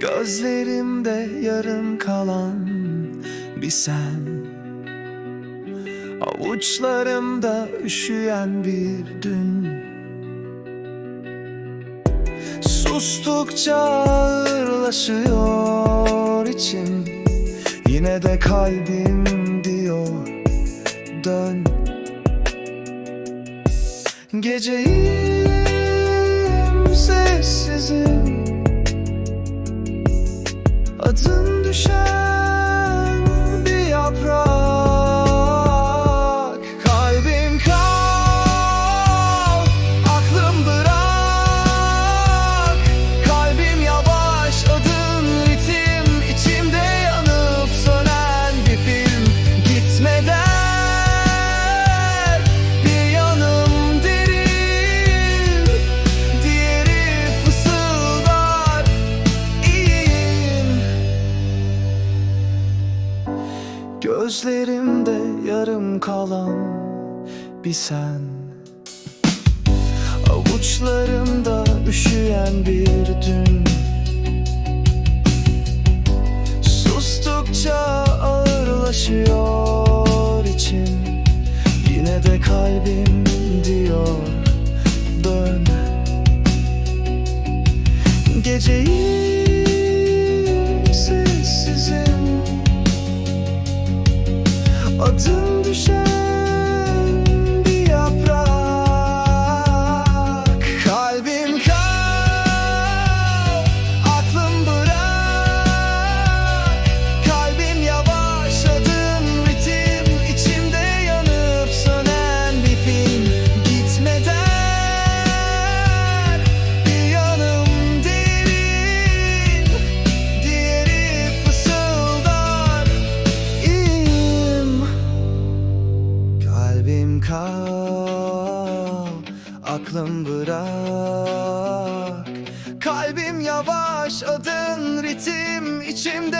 Gözlerimde yarım kalan bir sen. Avuçlarımda üşüyen bir dün. Sustukça ağırlaşıyor içim. Yine de kalbim diyor dön. Geceyim sessizim Gözlerimde yarım kalan bir sen. Avuçlarımda üşüyen bir dün. Sustukça ağırlaşıyor içim. Yine de kalbim diyor kal, aklım bırak. Kalbim yavaş, adın ritim içimde